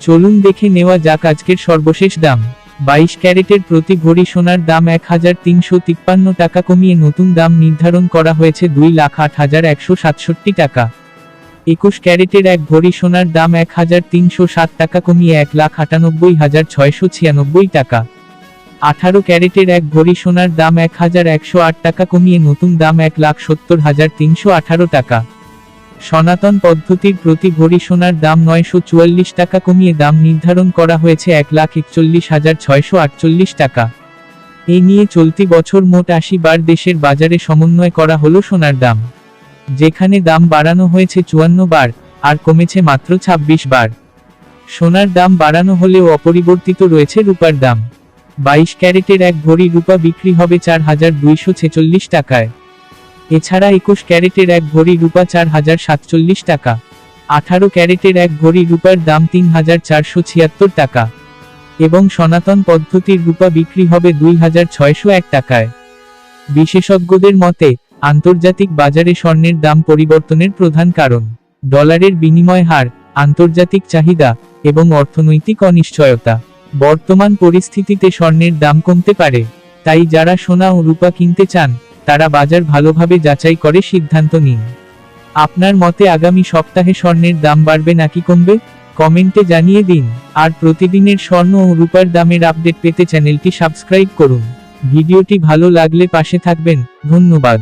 চলুন দেখে নেওয়া যাক আজকের সর্বশেষ দাম। বাইশ ক্যারেটের প্রতি ভরি সোনার দাম এক হাজার তিনশো তিপ্পান্ন টাকা কমিয়ে নতুন দাম নির্ধারণ করা হয়েছে দুই লাখ আট হাজার একশো সাতষট্টি টাকা। একুশ ক্যারেটের এক ভরি সোনার দাম এক হাজার তিনশো সাত টাকা কমিয়ে এক লাখ আটানব্বই হাজার ছয়শো ছিয়ানব্বই টাকা। আঠারো ক্যারেটের এক ভরি সোনার দাম এক হাজার একশো আট টাকা কমিয়ে নতুন দাম এক লাখ সত্তর হাজার তিনশো আঠারো টাকা। সনাতন পদ্ধতির প্রতি ভরি সোনার দাম নয়শো চুয়াল্লিশ টাকা কমিয়ে দাম নির্ধারণ করা হয়েছে এক লাখ একচল্লিশ হাজার ছয়শো আটচল্লিশ টাকা। এ নিয়ে চলতি বছর মোট আশি বার দেশের বাজারে সমন্বয় করা হলো সোনার দাম। যেখানে দাম বাড়ানো হয়েছে চুয়ান্ন বার, আর কমেছে মাত্র ২৬ বার। সোনার দাম বাড়ানো হলেও অপরিবর্তিত রয়েছে রূপার দাম। বাইশ ক্যারেটের এক ভরি রূপা বিক্রি হবে চার হাজার দুইশো ছেচল্লিশ টাকায়। এছাড়া একুশ ক্যারেটের এক ভরি রূপা চার হাজার সাতচল্লিশ টাকা। আঠারো ক্যারেটের এক ভরি রূপার দাম তিন হাজার চারশো ছিয়াত্তর টাকা। এবং সনাতন পদ্ধতির রূপা বিক্রি হবে দুই হাজার ছয়শো এক টাকায়। বিশেষজ্ঞদের মতে, আন্তর্জাতিক বাজারে স্বর্ণের দাম পরিবর্তনের প্রধান কারণ, ডলারের বিনিময় হার, আন্তর্জাতিক চাহিদা এবং অর্থনৈতিক অনিশ্চয়তা। বর্তমান পরিস্থিতিতে স্বর্ণের দাম কমতে পারে, তাই যারা সোনা ও রূপা কিনতে চান তারা বাজার ভালোভাবে যাচাই করে সিদ্ধান্ত নিন। আপনার মতে আগামী সপ্তাহে স্বর্ণের দাম বাড়বে নাকি কমবে? কমেন্টে জানিয়ে দিন। আর প্রতিদিনের স্বর্ণ ও রূপার দামের আপডেট পেতে চ্যানেলটি সাবস্ক্রাইব করুন। ভিডিওটি ভালো লাগলে পাশে থাকবেন। ধন্যবাদ।